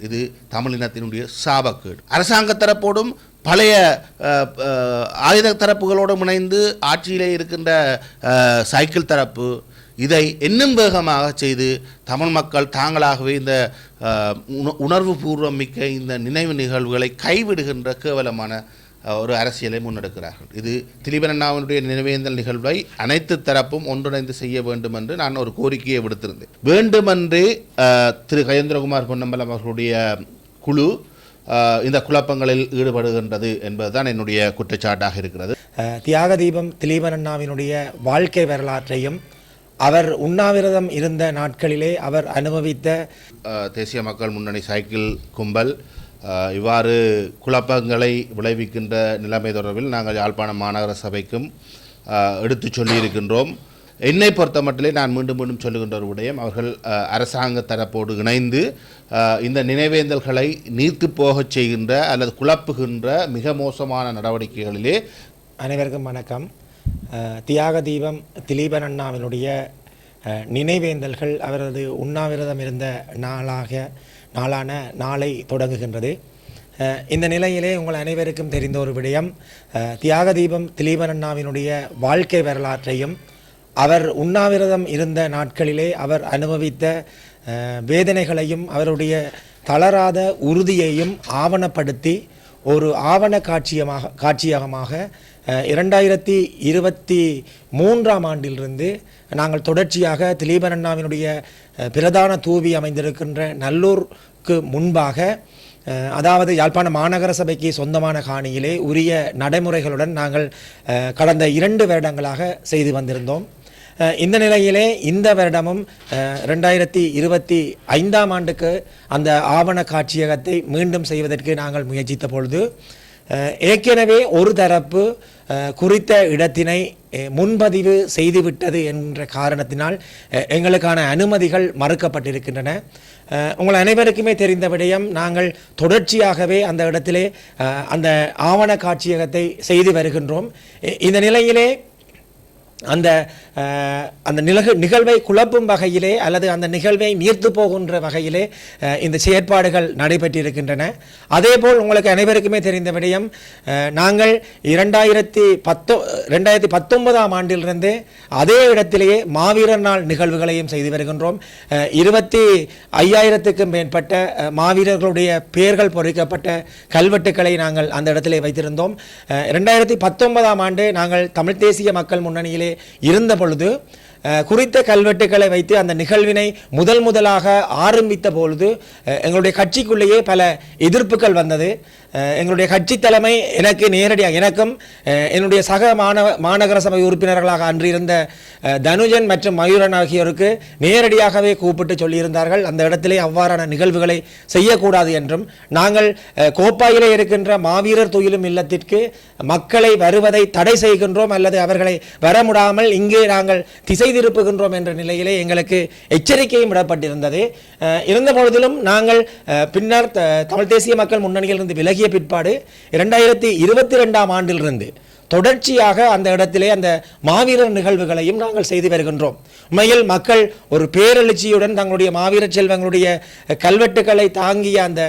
வருகிறார்கள் இது தமிழினத்தினுடைய சாபக்கேடு. அரசாங்க தரப்போடும் பழைய ஆயுத தரப்புகளோடும் இணைந்து ஆட்சியிலே இருக்கின்ற சைக்கிள் தரப்பு இதை இன்னும் வேகமாக செய்து தமிழ் மக்கள் தாங்களாகவே இந்த உணர்வு பூர்வம் மிக்க இந்த நினைவு நிகழ்வுகளை கைவிடுகின்ற கேவலமான ஒரு அரசியலை முன்னெடுக்கிறார்கள். இது திலீபன் அண்ணாவினுடைய நினைவேந்தல் நிகழ்வை அனைத்து தரப்பும் ஒன்றிணைந்து செய்ய வேண்டும் என்று நான் ஒரு கோரிக்கையை விடுத்திருந்தேன். வேண்டுமென்றே திரு கயேந்திரகுமார் பொன்னம்பலம் அவர்களுடைய குழு இந்த குழப்பங்களில் ஈடுபடுகின்றது என்பதுதான் என்னுடைய குற்றச்சாட்டாக இருக்கிறது. தியாக தீபம் திலீபன் அண்ணாவினுடைய வாழ்க்கை வரலாற்றையும் அவர் உண்ணாவிரதம் இருந்த நாட்களிலே அவர் அனுபவித்த தேசிய மக்கள் முன்னணி சைக்கிள் கும்பல் இவ்வாறு குழப்பங்களை விளைவிக்கின்ற நிலைமை தொடர்பில் நாங்கள் யாழ்ப்பாணம் மாநகர சபைக்கும் எடுத்து எடுத்துச் சொல்லியிருக்கின்றோம். என்னை பொறுத்த மட்டிலே நான் மீண்டும் மீண்டும் சொல்லுகின்ற ஒரு விடயம் அவர்கள் அரசாங்க தரப்போடு இணைந்து இந்த நினைவேந்தல்களை நீர்த்து போகச் செய்கின்ற அல்லது குழப்புகின்ற மிக மோசமான நடவடிக்கைகளிலே அனைவருக்கும் வணக்கம். தியாக தீபம் திலீபன் அண்ணாவினுடைய நினைவேந்தல்கள் அவரது உண்ணாவிரதம் இருந்த நாளாக நாளான நாளை தொடங்குகின்றது. இந்த நிலையிலே உங்கள் அனைவருக்கும் தெரிந்த ஒரு விடயம். தியாக தீபம் திலீபன் அண்ணாவினுடைய வாழ்க்கை வரலாற்றையும் அவர் உண்ணாவிரதம் இருந்த நாட்களிலே அவர் அனுபவித்த வேதனைகளையும் அவருடைய தளராத உறுதியையும் ஆவணப்படுத்தி ஒரு ஆவண காட்சியமாக காட்சியகமாக இரண்டாயிரத்தி இருபத்தி மூன்றாம் ஆண்டிலிருந்து நாங்கள் தொடர்ச்சியாக திலீபன் அண்ணாவினுடைய பிரதான தூவி அமைந்திருக்கின்ற நல்லூருக்கு முன்பாக அதாவது யாழ்ப்பாண மாநகர சபைக்கு சொந்தமான காணியிலே உரிய நடைமுறைகளுடன் நாங்கள் கடந்த இரண்டு வருடங்களாக செய்து வந்திருந்தோம். இந்த நிலையிலே இந்த வருடமும் ரெண்டாயிரத்தி இருபத்தி ஐந்தாம் ஆண்டுக்கு அந்த ஆவண காட்சியகத்தை மீண்டும் செய்வதற்கு நாங்கள் முயற்சித்த பொழுது ஏற்கனவே ஒரு தரப்பு குறித்த இடத்தினை முன்பதிவு செய்துவிட்டது என்ற காரணத்தினால் எங்களுக்கான அனுமதிகள் மறுக்கப்பட்டிருக்கின்றன. உங்கள் அனைவருக்குமே தெரிந்த விடயம் நாங்கள் தொடர்ச்சியாகவே அந்த இடத்திலே அந்த ஆவண காட்சியகத்தை செய்து வருகின்றோம். இந்த நிலையிலே அந்த அந்த நிலகு நிகழ்வை குழப்பும் வகையிலே அல்லது அந்த நிகழ்வை நீர்த்து போகின்ற வகையிலே இந்த செயற்பாடுகள் நடைபெற்றிருக்கின்றன. அதேபோல் உங்களுக்கு அனைவருக்குமே தெரிந்த விடயம் நாங்கள் இரண்டாயிரத்தி பத்தோ ரெண்டாயிரத்தி பத்தொன்பதாம் ஆண்டிலிருந்து அதே இடத்திலேயே மாவீரர் நாள் நிகழ்வுகளையும் செய்து வருகின்றோம். இருபத்தி ஐயாயிரத்துக்கும் மேற்பட்ட மாவீரர்களுடைய பெயர்கள் பொறிக்கப்பட்ட கல்வெட்டுக்களை நாங்கள் அந்த இடத்திலே வைத்திருந்தோம். ரெண்டாயிரத்தி பத்தொன்பதாம் ஆண்டு நாங்கள் தமிழ் தேசிய மக்கள் முன்னணியிலே இருந்த பொழுது குறித்த கல்வெட்டுக்களை வைத்து அந்த நிகழ்வினை முதல் முதலாக ஆரம்பித்த பொழுது எங்களுடைய கட்சிக்குள்ளேயே பல எதிர்ப்புகள் வந்தது. எங்களுடைய கட்சி தலைமை எனக்கு நேரடியாக எனக்கும் என்னுடைய சக மாணவ மாநகர சபை உறுப்பினர்களாக அன்றிருந்த தனுஜன் மற்றும் மயூரன் ஆகியோருக்கு நேரடியாகவே கூப்பிட்டு சொல்லியிருந்தார்கள். அந்த இடத்திலே அவ்வாறான நிகழ்வுகளை செய்யக்கூடாது என்றும் நாங்கள் கோப்பாயிலே இருக்கின்ற மாவீரர் துயிலும் இல்லத்திற்கு மக்களை வருவதை தடை செய்கின்றோம் அல்லது அவர்களை வரமுடாமல் இங்கே நாங்கள் திசை திருப்புகின்றோம் என்ற நிலையிலே எங்களுக்கு எச்சரிக்கையும் விடப்பட்டிருந்தது. இருந்த பொழுதிலும் நாங்கள் பின்னர் த- தமிழ் தேசிய மக்கள் முன்னணியிலிருந்து விலகிய பிற்பாடு இரண்டாயிரத்தி இருபத்தி ரெண்டாம் ஆண்டிலிருந்து தொடர்ச்சியாக அந்த இடத்திலே அந்த மாவீரர் நிகழ்வுகளையும் நாங்கள் செய்து வருகின்றோம். உண்மையில் மக்கள் ஒரு பேரெழுச்சியுடன் தங்களுடைய மாவீரர் செல்வங்களுடைய கல்வெட்டுக்களை தாங்கிய அந்த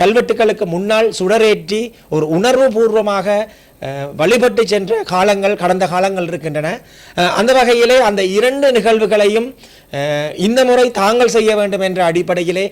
கல்வெட்டுக்களுக்கு முன்னால் சுடரேற்றி ஒரு உணர்வு பூர்வமாக வழிபட்டு சென்ற காலங்கள் கடந்த காலங்கள் இருக்கின்றன. அந்த வகையிலே அந்த இரண்டு நிகழ்வுகளையும் இந்த முறை தாங்கள் செய்ய வேண்டும் என்ற அடிப்படையிலே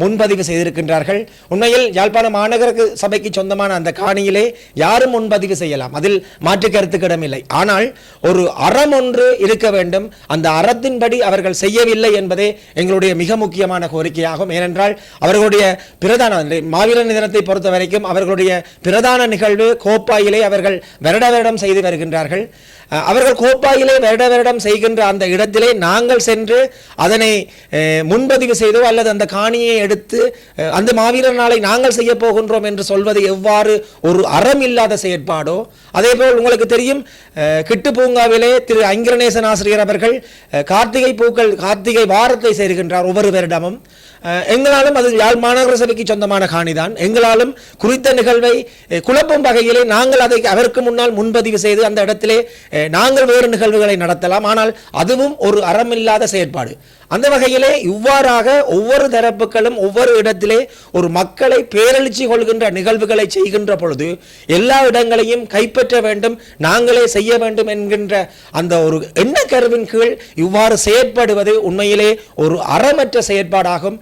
முன்பதிவு செய்திருக்கின்றார்கள். உண்மையில் யாழ்ப்பாண மாநகர சபைக்கு சொந்தமான அந்த காணியிலே யாரும் முன்பதிவு செய்யலாம். அதில் மாற்று கருத்துக்கிடம் இல்லை ஆனால் ஒரு அறம் ஒன்று இருக்க வேண்டும். அந்த அறத்தின்படி அவர்கள் செய்யவில்லை என்பதே எங்களுடைய மிக முக்கியமான கோரிக்கையாகும். ஏனென்றால் அவர்களுடைய பிற பிரதான மாவீரன் தினத்தை பொறுத்த வரைக்கும் அவர்களுடைய பிரதான நிகழ்வு கோப்பாயிலே அவர்கள் வருட வருடம் செய்து வருகின்றார்கள். அவர்கள் கோப்பாயிலே வருட வருடம் செய்கின்ற அந்த இடத்திலே நாங்கள் சென்று அதனை முன்பதிவு செய்தோ அல்லது அந்த காணியை எடுத்து அந்த மாவீரர் நாளை நாங்கள் செய்ய போகின்றோம் என்று சொல்வது எவ்வாறு ஒரு அறம் இல்லாத செயற்பாடோ? அதேபோல் உங்களுக்கு தெரியும் கிட்டு பூங்காவிலே திரு ஐங்கரநேசன் ஆசிரியர் அவர்கள் கார்த்திகை பூக்கள் கார்த்திகை வாரத்தை சேர்கின்றார் ஒவ்வொரு வருடமும். எங்களாலும் அது யாழ் மாநகர சபைக்கு சொந்தமான காணிதான். எங்களாலும் குறித்த நிகழ்வை குழப்பும் வகையிலே நாங்கள் அதை அவருக்கு முன்னால் முன்பதிவு செய்து அந்த இடத்திலே நாங்கள் வேறு நிகழ்வுகளை நடத்தலாம். ஆனால் அதுவும் ஒரு அறமில்லாத செயற்பாடு. அந்த வகையிலே இவ்வாறாக ஒவ்வொரு தரப்புகளும் ஒவ்வொரு இடத்திலே ஒரு மக்களை பேரழிச்சி கொள்கின்ற நிகழ்வுகளை செய்கின்ற பொழுது எல்லா இடங்களையும் கைப்பற்ற வேண்டும் நாங்களே செய்ய வேண்டும் என்கின்ற அந்த ஒரு எண்ணக்கருவின் கீழ் இவ்வாறு செயற்படுவது உண்மையிலே ஒரு அறமற்ற செயற்பாடாகும்.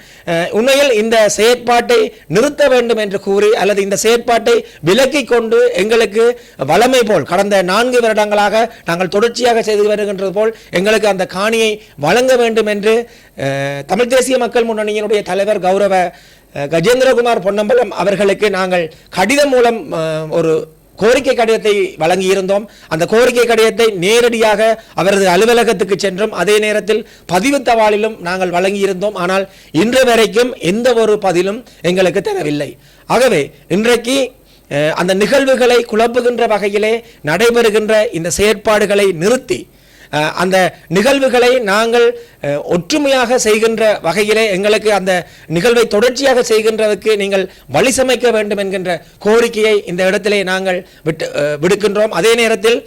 உண்மையில் இந்த செயற்பாட்டை நிறுத்த வேண்டும் என்று கூறி அல்லது இந்த செயற்பாட்டை விலக்கிக் கொண்டு எங்களுக்கு வளமை போல் கடந்த நான்கு வருடங்களாக நாங்கள் தொடர்ச்சியாக செய்து வருகின்றது போல் எங்களுக்கு அந்த காணியை வழங்க வேண்டும் என்று தமிழ் தேசிய மக்கள் முன்னணியினுடைய தலைவர் கௌரவ கஜேந்திரகுமார் பொன்னம்பலம் அவர்களுக்கு நாங்கள் கடிதம் மூலம் ஒரு கோரிக்கை கடிதத்தை வழங்கியிருந்தோம். அந்த கோரிக்கை கடிதத்தை நேரடியாக அவரது அலுவலகத்துக்கு சென்றும் அதே நேரத்தில் பதிவு தவாலிலும் நாங்கள் வழங்கியிருந்தோம். ஆனால் இன்று வரைக்கும் எந்த ஒரு பதிலும் எங்களுக்கு தரவில்லை. ஆகவே இன்றைக்கு அந்த நிகழ்வுகளை குழப்புகின்ற வகையிலே நடைபெறுகின்ற இந்த செயற்பாடுகளை நிறுத்தி அந்த நிகழ்வுகளை நாங்கள் ஒற்றுமையாக செய்கின்ற வகையிலே எங்களுக்கு அந்த நிகழ்வை தொடர்ச்சியாக செய்கின்றதுக்கு நீங்கள் வழி சமைக்க வேண்டும் என்கின்ற கோரிக்கையை இந்த இடத்திலே நாங்கள் விட்டு விடுக்கின்றோம். அதே நேரத்தில்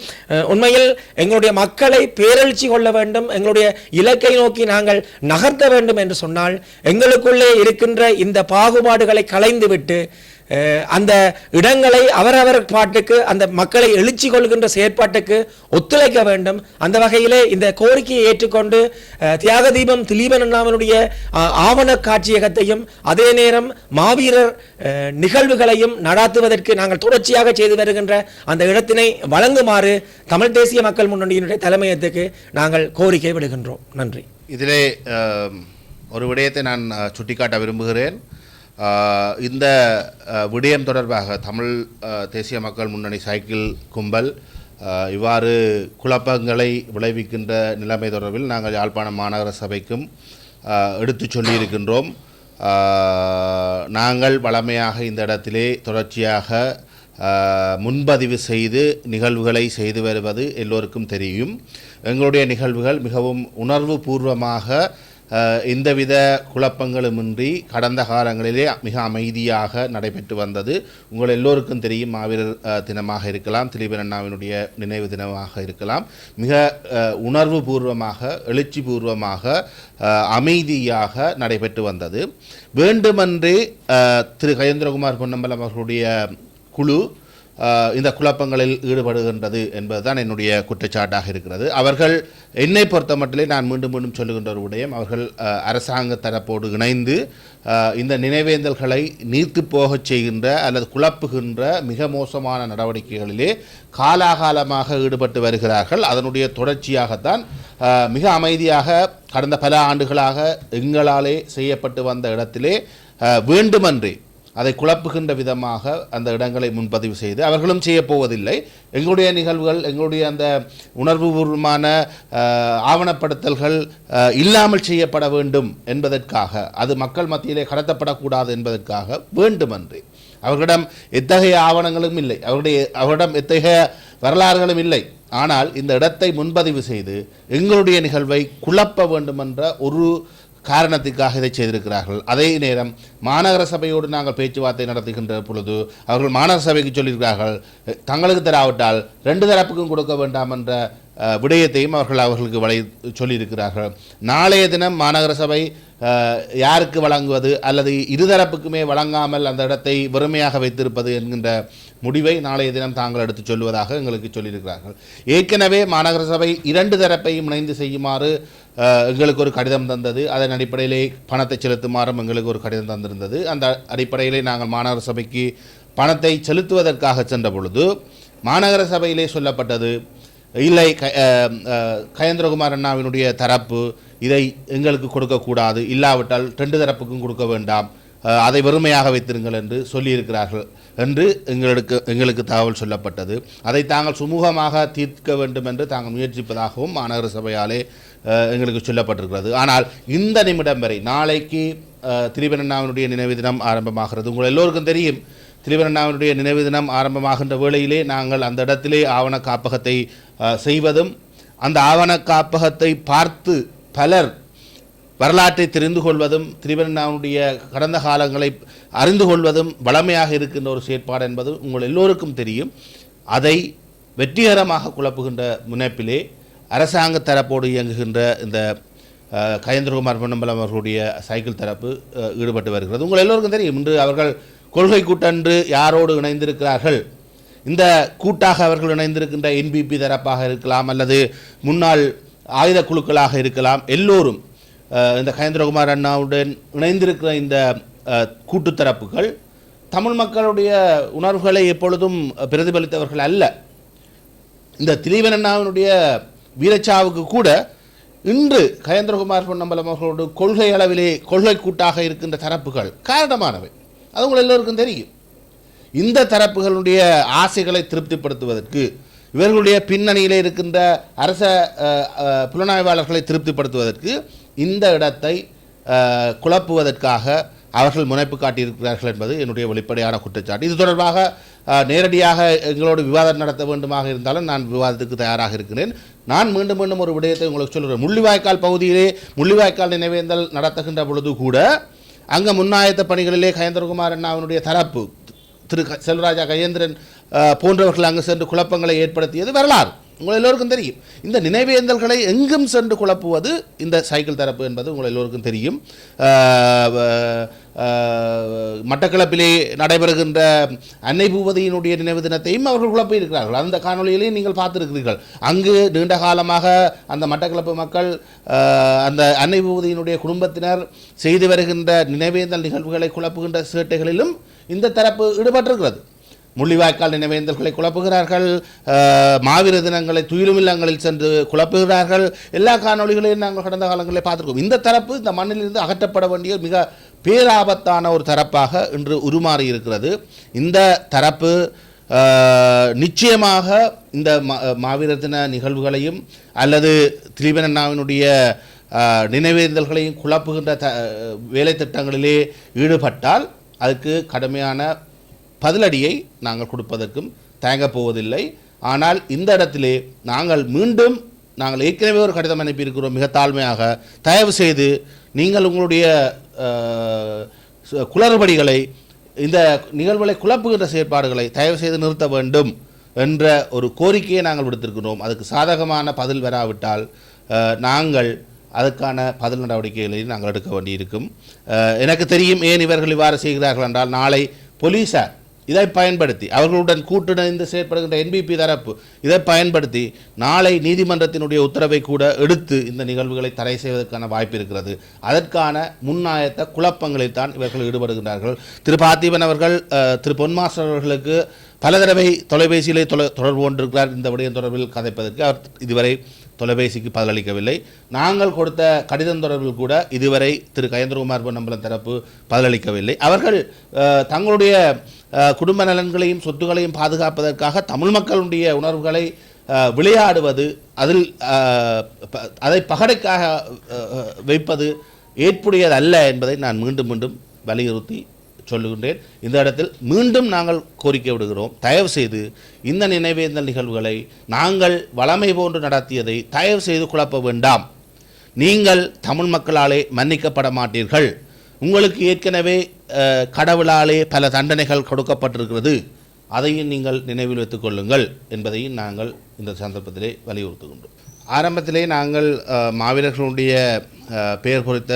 உண்மையில் எங்களுடைய மக்களை பேரெழுச்சி கொள்ள வேண்டும் எங்களுடைய இலக்கை நோக்கி நாங்கள் நகர்த்த வேண்டும் என்று சொன்னால் எங்களுக்குள்ளே இருக்கின்ற இந்த பாகுபாடுகளை களைந்துவிட்டு அந்த இடங்களை அவரவர் பாட்டுக்கு அந்த மக்களை எழுச்சி கொள்கின்ற செயற்பாட்டுக்கு ஒத்துழைக்க வேண்டும். அந்த வகையிலே இந்த கோரிக்கையை ஏற்றுக்கொண்டு தியாக தீபம் திலீபன் அண்ணாமனுடைய ஆவண காட்சியகத்தையும் அதே நேரம் மாவீரர் நிகழ்வுகளையும் நடாத்துவதற்கு நாங்கள் தொடர்ச்சியாக செய்து வருகின்ற அந்த இடத்தினை வழங்குமாறு தமிழ் தேசிய மக்கள் முன்னணியினுடைய தலைமையத்துக்கு நாங்கள் கோரிக்கை விடுகின்றோம். நன்றி. இதிலே ஒரு விடயத்தை நான் சுட்டிக்காட்ட விரும்புகிறேன். இந்த விடயம் தொடர்பாக தமிழ் தேசிய மக்கள் முன்னணி சைக்கிள் கும்பல் இவ்வாறு குழப்பங்களை விளைவிக்கின்ற நிலைமை தொடர்பில் நாங்கள் யாழ்ப்பாணம் மாநகர சபைக்கும் எடுத்து எடுத்துச் சொல்லியிருக்கின்றோம். நாங்கள் வளமையாக இந்த இடத்திலே தொடர்ச்சியாக முன்பதிவு செய்து நிகழ்வுகளை செய்து வருவது எல்லோருக்கும் தெரியும். எங்களுடைய நிகழ்வுகள் மிகவும் உணர்வு பூர்வமாக எந்தவித குழப்பங்களுமின்றி கடந்த காலங்களிலே மிக அமைதியாக நடைபெற்று வந்தது. உங்கள் எல்லோருக்கும் தெரியும் மாவீரர் தினமாக இருக்கலாம் திலீபன் அண்ணாவினுடைய நினைவு தினமாக இருக்கலாம். மிக உணர்வு பூர்வமாக எழுச்சி பூர்வமாக அமைதியாக நடைபெற்று வந்தது. வேண்டுமென்றே திரு. கயேந்திரகுமார் பொன்னம்பலம் அவர்களுடைய குழு இந்த குழப்பங்களில் ஈடுபடுகின்றது என்பதுதான் என்னுடைய குற்றச்சாட்டாக இருக்கிறது. அவர்கள் என்னை பொறுத்த மட்டிலே நான் மீண்டும் மீண்டும் சொல்லுகின்ற ஒரு விடயம். அவர்கள் அரசாங்க தரப்போடு இணைந்து இந்த நினைவேந்தல்களை நீர்த்து போகச் செய்கின்ற அல்லது குழப்புகின்ற மிக மோசமான நடவடிக்கைகளிலே காலாகாலமாக ஈடுபட்டு வருகிறார்கள். அதனுடைய தொடர்ச்சியாகத்தான் மிக அமைதியாக கடந்த பல ஆண்டுகளாக எங்களாலே செய்யப்பட்டு வந்த இடத்திலே வேண்டுமென்றே அதை குழப்புகின்ற விதமாக அந்த இடங்களை முன்பதிவு செய்து அவர்களும் செய்யப் போவதில்லை. எங்களுடைய நிகழ்வுகள் எங்களுடைய அந்த உணர்வுபூர்வமான ஆவணப்படுத்தல்கள் இல்லாமல் செய்யப்பட வேண்டும் என்பதற்காக அது மக்கள் மத்தியிலே கடத்தப்படக்கூடாது என்பதற்காக வேண்டுமென்றே. அவர்களிடம் எத்தகைய ஆவணங்களும் இல்லை. அவருடைய அவரிடம் எத்தகைய வரலாறுகளும் இல்லை. ஆனால் இந்த இடத்தை முன்பதிவு செய்து எங்களுடைய நிகழ்வை குழப்ப வேண்டுமென்ற ஒரு காரணத்துக்காக இதை செய்திருக்கிறார்கள். அதே நேரம் மாநகர சபையோடு நாங்கள் பேச்சுவார்த்தை நடத்துகின்ற பொழுது அவர்கள் மாநகர சபைக்கு சொல்லியிருக்கிறார்கள் தங்களுக்கு தராவிட்டால் ரெண்டு தரப்புக்கும் கொடுக்க வேண்டாம் என்ற விடயத்தையும் அவர்கள் அவர்களுக்கு வலை சொல்லியிருக்கிறார்கள். நாளைய தினம் மாநகர சபை யாருக்கு வழங்குவது அல்லது இருதரப்புக்குமே வழங்காமல் அந்த இடத்தை வெறுமையாக வைத்திருப்பது என்கின்ற முடிவை நாளைய தினம் தாங்கள் எடுத்துச் சொல்வதாக எங்களுக்கு சொல்லியிருக்கிறார்கள். ஏற்கனவே மாநகர சபை இரண்டு தரப்பையும் இணைந்து செய்யுமாறு எங்களுக்கு ஒரு கடிதம் தந்தது. அதன் அடிப்படையிலே பணத்தை செலுத்துமாறும் எங்களுக்கு ஒரு கடிதம் தந்திருந்தது. அந்த அடிப்படையிலே நாங்கள் மாநகர சபைக்கு பணத்தை செலுத்துவதற்காக சென்ற பொழுது மாநகர சபையிலே சொல்லப்பட்டது இல்லை கயேந்திரகுமார் அண்ணாவினுடைய தரப்பு இதை எங்களுக்கு கொடுக்கக்கூடாது. இல்லாவிட்டால் ரெண்டு தரப்புக்கும் கொடுக்க வேண்டாம். அதை வெறுமையாக வைத்திருங்கள் என்று சொல்லியிருக்கிறார்கள் என்று எங்களுக்கு எங்களுக்கு தகவல் சொல்லப்பட்டது. அதை தாங்கள் சுமூகமாக தீர்க்க வேண்டும் என்று தாங்கள் முயற்சிப்பதாகவும் மாநகர சபையாலே எங்களுக்கு சொல்லப்பட்டிருக்கிறது. ஆனால் இந்த நிமிடம் வரை நாளைக்கு அஹ், திரிபனண்ணாவினுடைய நினைவு தினம் ஆரம்பமாகிறது. உங்கள் எல்லோருக்கும் தெரியும் திரிபரண்ணாவினுடைய நினைவு தினம் ஆரம்பமாகின்ற வேளையிலே நாங்கள் அந்த இடத்திலே ஆவண காப்பகத்தை செய்வதும் அந்த ஆவண காப்பகத்தை பார்த்து பலர் வரலாற்றை தெரிந்து கொள்வதும் திருவண்ணாவுடைய கடந்த காலங்களை அறிந்து கொள்வதும் வளமையாக இருக்கின்ற ஒரு செயற்பாடு என்பது உங்கள் எல்லோருக்கும் தெரியும். அதை வெற்றிகரமாக குழப்புகின்ற முனைப்பிலே அரசாங்க தரப்போடு இயங்குகின்ற இந்த கயந்திரகுமார் பொன்னம்பலம் அவர்களுடைய சைக்கிள் தரப்பு ஈடுபட்டு வருகிறது. உங்கள் எல்லோருக்கும் தெரியும் இன்று அவர்கள் கொள்கை கூட்டன்று யாரோடு இணைந்திருக்கிறார்கள்? இந்த கூட்டாக அவர்கள் இணைந்திருக்கின்ற என்பிபி தரப்பாக இருக்கலாம் அல்லது முன்னாள் ஆயுத குழுக்களாக இருக்கலாம் எல்லோரும் இந்த கயேந்திரகுமார் அண்ணாவுடன் இணைந்திருக்கிற இந்த கூட்டு கூட்டுத் தரப்புகள் தமிழ் மக்களுடைய உணர்வுகளை எப்பொழுதும் பிரதிபலித்தவர்கள் அல்ல. இந்த திலீபன் அண்ணாவினுடைய வீரச்சாவுக்கு கூட இன்று கயேந்திரகுமார் பொன்னம்பலம் அவர்களோடு கொள்கை அளவிலே கொள்கை கூட்டாக இருக்கின்ற தரப்புகள் காரணமானவை. அது உங்கள் எல்லோருக்கும் தெரியும். இந்த தரப்புகளுடைய ஆசைகளை திருப்திப்படுத்துவதற்கு இவர்களுடைய பின்னணியிலே இருக்கின்ற அரச புலனாய்வாளர்களை திருப்திப்படுத்துவதற்கு இந்த இடத்தை குழப்புவதற்காக அவர்கள் முனைப்பு காட்டியிருக்கிறார்கள் என்பது என்னுடைய வெளிப்படையான குற்றச்சாட்டு. இது தொடர்பாக நேரடியாக எங்களோடு விவாதம் நடத்த வேண்டுமாக இருந்தாலும் நான் விவாதத்துக்கு தயாராக இருக்கிறேன். நான் மீண்டும் மீண்டும் ஒரு விடயத்தை உங்களுக்கு சொல்கிறேன் முள்ளிவாய்க்கால் பகுதியிலே முள்ளிவாய்க்கால் நினைவேந்தல் நடத்துகின்ற பொழுது கூட அங்கே முன்னாயத்த பணிகளிலே கயேந்திரகுமார் அண்ணாவினுடைய தரப்பு திரு க- செல்வராஜா கஜேந்திரன் போன்றவர்கள் அங்கு சென்று குழப்பங்களை ஏற்படுத்தியது வரலாறு. உங்கள் எல்லோருக்கும் தெரியும். இந்த நினைவேந்தல்களை எங்கும் சென்று குழப்புவது இந்த சைக்கிள் தரப்பு என்பது உங்கள் எல்லோருக்கும் தெரியும். மட்டக்களப்பிலே நடைபெறுகின்ற அன்னை பூவதியினுடைய நினைவு தினத்தையும் அவர்கள் குழப்பி இருக்கிறார்கள் அந்த காணொளியிலையும் நீங்கள் பார்த்துருக்கிறீர்கள். அங்கு நீண்ட காலமாக அந்த மட்டக்களப்பு மக்கள் அந்த அன்னை பூவதியினுடைய குடும்பத்தினர் செய்து வருகின்ற நினைவேந்தல் நிகழ்வுகளை குழப்புகின்ற சேட்டைகளிலும் இந்த தரப்பு ஈடுபட்டிருக்கிறது முள்ளிவாய்க்கால் நினைவேந்தல்களை குழப்புகிறார்கள். மாவீர தினங்களை துயிலுமில்லங்களில் சென்று குழப்புகிறார்கள். எல்லா காணொளிகளையும் நாங்கள் கடந்த காலங்களில் பார்த்துருக்கோம். இந்த தரப்பு இந்த மண்ணிலிருந்து அகற்றப்பட வேண்டிய மிக பேராபத்தான ஒரு தரப்பாக இன்று உருமாறி இருக்கிறது. இந்த தரப்பு நிச்சயமாக இந்த மா- தின நிகழ்வுகளையும் அல்லது திலீபனண்ணாவினுடைய நினைவேந்தல்களையும் குழப்புகின்ற த வேலை திட்டங்களிலே ஈடுபட்டால் அதுக்கு கடுமையான பதிலடியை நாங்கள் கொடுப்பதற்கும் தயங்கப் போவதில்லை. ஆனால் இந்த இடத்திலே நாங்கள் மீண்டும் நாங்கள் ஏற்கனவே ஒரு கடிதம் அனுப்பியிருக்கிறோம் மிக தாழ்மையாக. தயவு செய்து நீங்கள் உங்களுடைய குளறுபடிகளை இந்த நிகழ்வுகளை குழப்புகின்ற செயற்பாடுகளை தயவு செய்து நிறுத்த வேண்டும் என்ற ஒரு கோரிக்கையை நாங்கள் விடுத்திருக்கிறோம். அதுக்கு சாதகமான பதில் வராவிட்டால் நாங்கள் அதற்கான பதில் நடவடிக்கைகளை நாங்கள் எடுக்க வேண்டியிருக்கும். எனக்கு தெரியும் ஏன் இவர்கள் இவ்வாறு செய்கிறார்கள் என்றால் நாளை போலீஸார் இதை பயன்படுத்தி அவர்களுடன் கூட்டிணைந்து செயற்படுகின்ற என்பிபி தரப்பு இதை பயன்படுத்தி நாளை நீதிமன்றத்தினுடைய உத்தரவை கூட எடுத்து இந்த நிகழ்வுகளை தடை செய்வதற்கான வாய்ப்பு இருக்கிறது. அதற்கான முன்னாயத்த குழப்பங்களில் தான் இவர்கள் ஈடுபடுகின்றார்கள். திரு பார்த்திபன் அவர்கள் திரு பொன்மாஸ்டர் அவர்களுக்கு பல தடவை தொலைபேசியிலே தொலை தொடர்பு கொண்டிருக்கிறார். இந்த விடயம் தொடர்பில் கதைப்பதற்கு அவர் இதுவரை தொலைபேசிக்கு பதிலளிக்கவில்லை. நாங்கள் கொடுத்த கடிதம் தொடர்பில் கூட இதுவரை திரு கயேந்திரகுமார் பொன்னம்பலம் தரப்பு பதிலளிக்கவில்லை. அவர்கள் தங்களுடைய குடும்ப நலன்களையும் சொத்துக்களையும் பாதுகாப்பதற்காக தமிழ் மக்களுடைய உணர்வுகளை விளையாடுவது அதில் அதை பகடைக்காக வைப்பது ஏற்புடையதல்ல என்பதை நான் மீண்டும் மீண்டும் வலியுறுத்தி சொல்லுகின்றேன். இந்த இடத்தில் மீண்டும் நாங்கள் கோரிக்கை விடுகிறோம். தயவு செய்து இந்த நினைவேந்தல் நிகழ்வுகளை நாங்கள் வளமை போன்று நடத்தியதை தயவு செய்து குழப்ப வேண்டாம். நீங்கள் தமிழ் மக்களாலே மன்னிக்கப்பட மாட்டீர்கள். உங்களுக்கு ஏற்கனவே கடவுளாலே பல தண்டனைகள் கொடுக்கப்பட்டிருக்கிறது. அதையும் நீங்கள் நினைவில் வைத்துக் கொள்ளுங்கள் என்பதையும் நாங்கள் இந்த சந்தர்ப்பத்திலே வலியுறுத்துகின்றோம். ஆரம்பத்திலே நாங்கள் மாவீரர்களுடைய பெயர் குறித்த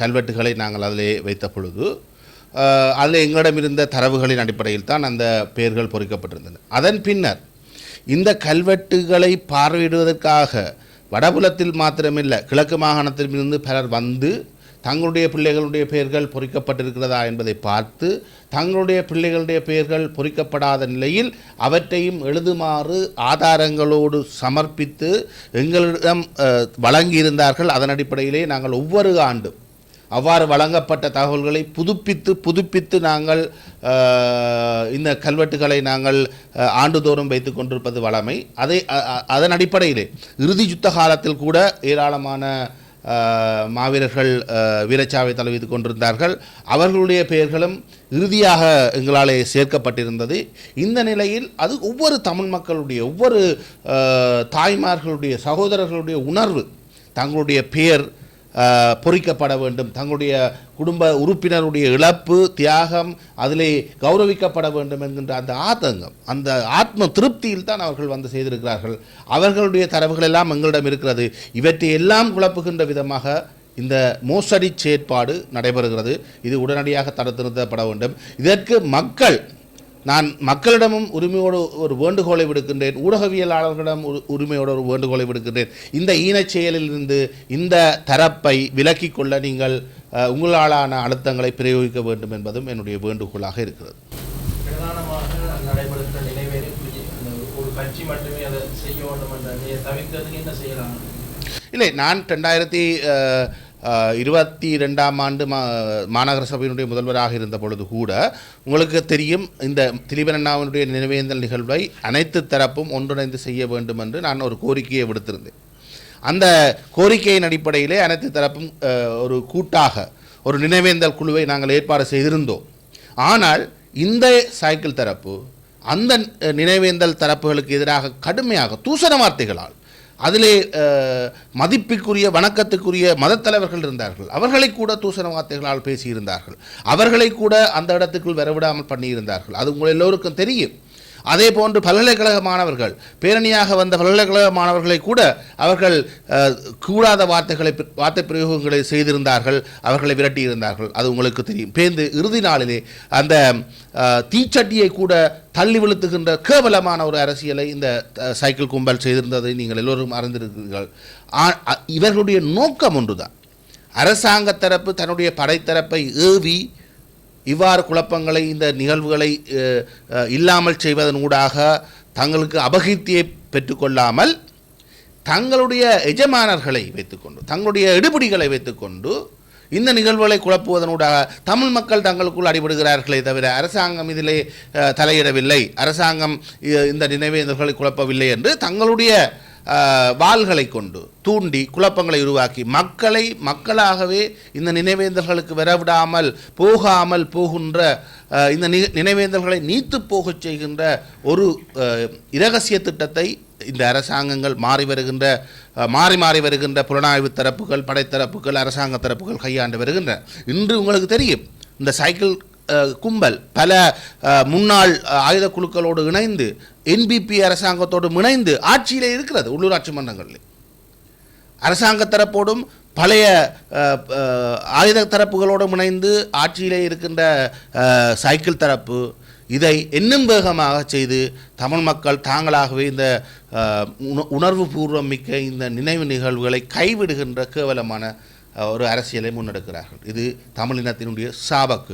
கல்வெட்டுகளை நாங்கள் அதிலே வைத்த பொழுது அதில் எங்களிடம் இருந்த தரவுகளின் அடிப்படையில் தான் அந்த பெயர்கள் பொறிக்கப்பட்டிருந்தன. அதன் பின்னர் இந்த கல்வெட்டுகளை பார்வையிடுவதற்காக வடபுலத்தில் மாத்திரமில்லை கிழக்கு மாகாணத்திலிருந்து பலர் வந்து தங்களுடைய பிள்ளைகளுடைய பெயர்கள் பொறிக்கப்பட்டிருக்கிறதா என்பதை பார்த்து தங்களுடைய பிள்ளைகளுடைய பெயர்கள் பொறிக்கப்படாத நிலையில் அவற்றையும் எழுதுமாறு ஆதாரங்களோடு சமர்ப்பித்து எங்களிடம் வழங்கியிருந்தார்கள். அதன் அடிப்படையிலே நாங்கள் ஒவ்வொரு ஆண்டும் அவ்வாறு வழங்கப்பட்ட தகவல்களை புதுப்பித்து புதுப்பித்து நாங்கள் இந்த கல்வெட்டுகளை நாங்கள் ஆண்டுதோறும் வைத்து கொண்டிருப்பது வழமை. அதை அதன் அடிப்படையிலே இறுதி யுத்த காலத்தில் கூட ஏராளமான மாவீரர்கள் வீரச்சாவை தழுவித்து கொண்டிருந்தார்கள். அவர்களுடைய பெயர்களும் இறுதியாக எங்களாலே சேர்க்கப்பட்டிருந்தது. இந்த நிலையில் அது ஒவ்வொரு தமிழ் மக்களுடைய ஒவ்வொரு தாய்மார்களுடைய சகோதரர்களுடைய உணர்வு தங்களுடைய பெயர் பொறிக்கப்பட வேண்டும். தங்களுடைய குடும்ப உறுப்பினருடைய இழப்பு தியாகம் அதிலே கௌரவிக்கப்பட வேண்டும் என்கின்ற அந்த ஆதங்கம் அந்த ஆத்ம திருப்தியில் தான் அவர்கள் வந்து செய்திருக்கிறார்கள். அவர்களுடைய தரவுகள் எல்லாம் எங்களிடம் இருக்கிறது. இவற்றை எல்லாம் குழப்புகின்ற விதமாக இந்த மோசடி செயற்பாடு நடைபெறுகிறது. இது உடனடியாக தடுத்து நிறுத்தப்பட வேண்டும். இதற்கு மக்கள் நான் மக்களிடமும் உரிமையோடு ஒரு வேண்டுகோளை விடுக்கின்றேன். ஊடகவியலாளர்களிடம் உரிமையோடு ஒரு வேண்டுகோளை விடுக்கின்றேன். இந்த ஈனச் செயலிலிருந்து இந்த தரப்பை விலக்கிக் கொள்ள நீங்கள் உங்களாலான அழுத்தங்களை பிரயோகிக்க வேண்டும் என்பதும் என்னுடைய வேண்டுகோளாக இருக்கிறது. இல்லை நான் ரெண்டாயிரத்தி இருபத்தி ரெண்டாம் ஆண்டு மா மாநகர சபையினுடைய முதல்வராக இருந்த பொழுது கூட உங்களுக்கு தெரியும் இந்த திலீபன் அண்ணாவினுடைய நினைவேந்தல் நிகழ்வை அனைத்து தரப்பும் ஒன்றிணைந்து செய்ய வேண்டும் என்று நான் ஒரு கோரிக்கையை விடுத்திருந்தேன். அந்த கோரிக்கையின் அடிப்படையிலே அனைத்து தரப்பும் ஒரு கூட்டாக ஒரு நினைவேந்தல் குழுவை நாங்கள் ஏற்பாடு செய்திருந்தோம். ஆனால் இந்த சைக்கிள் தரப்பு அந்த நினைவேந்தல் தரப்புகளுக்கு எதிராக கடுமையாக தூசண வார்த்தைகளால் அதிலே மதிப்புக்குரிய வணக்கத்துக்குரிய மதத்தலைவர்கள் இருந்தார்கள். அவர்களை கூட தூசண வார்த்தைகளால் பேசியிருந்தார்கள். அவர்களை கூட அந்த இடத்துக்குள் வரவிடாமல் பண்ணியிருந்தார்கள். அது உங்கள் எல்லோருக்கும் தெரியும். அதே போன்று பல்கலைக்கழக மாணவர்கள் பேரணியாக வந்த பல்கலைக்கழக மாணவர்களை கூட அவர்கள் கூடாத வார்த்தைகளை வார்த்தை பிரயோகங்களை செய்திருந்தார்கள் அவர்களை விரட்டியிருந்தார்கள். அது உங்களுக்கு தெரியும். பேந்து இறுதி நாளிலே அந்த தீச்சட்டியை கூட தள்ளி விழுத்துகின்ற கேவலமான ஒரு அரசியலை இந்த சைக்கிள் கும்பல் செய்திருந்ததை நீங்கள் எல்லோரும் அறிந்திருக்கிறீர்கள். இவர்களுடைய நோக்கம் ஒன்றுதான். அரசாங்க தரப்பு தன்னுடைய படைத்தரப்பை ஏவி இவ்வாறு குழப்பங்களை இந்த நிகழ்வுகளை இல்லாமல் செய்வதன் ஊடாக தங்களுக்கு அபகீர்த்தியை பெற்றுக்கொள்ளாமல் தங்களுடைய எஜமானர்களை வைத்துக்கொண்டு தங்களுடைய எடுபிடிகளை வைத்துக்கொண்டு இந்த நிகழ்வுகளை குழப்புவதனூடாக தமிழ் மக்கள் தங்களுக்குள் அடிபடுகிறார்களே தவிர அரசாங்கம் இதிலே தலையிடவில்லை. அரசாங்கம் இந்த நினைவேந்தல்களை குழப்பவில்லை என்று தங்களுடைய வாள்களை கொண்டு தூண்டி குழப்பங்களை உருவாக்கி மக்களை மக்களாகவே இந்த நினைவேந்தல்களுக்கு வரவிடாமல் போகாமல் போகின்ற இந்த நி- நினைவேந்தல்களை நீத்து போகச் செய்கின்ற ஒரு இரகசிய திட்டத்தை இந்த அரசாங்கங்கள் மாறி வருகின்ற மாறி மாறி வருகின்ற புலனாய்வு தரப்புகள் படைத்தரப்புகள் அரசாங்க தரப்புகள் கையாண்டு வருகின்றன. இன்று உங்களுக்கு தெரியும் இந்த சைக்கிள் கும்பல். பல முன்னாள் ஆயுத குழுக்களோடு இணைந்து என்பிபி அரசாங்கத்தோடு இணைந்து ஆட்சியிலே இருக்கிறது உள்ளூராட்சி மன்றங்களில். அரசாங்க தரப்போடும் பழைய ஆயுத தரப்புகளோடும் இணைந்து ஆட்சியிலே இருக்கின்ற சைக்கிள் தரப்பு இதை இன்னும் வேகமாக செய்து தமிழ் மக்கள் தாங்களாகவே இந்த உணர்வு பூர்வம் மிக்க இந்த நினைவு நிகழ்வுகளை கைவிடுகின்ற கேவலமான ஒரு அரசியலை முன்னெடுக்கிறார்கள். இது தமிழினத்தினுடைய சாபக்கேடு.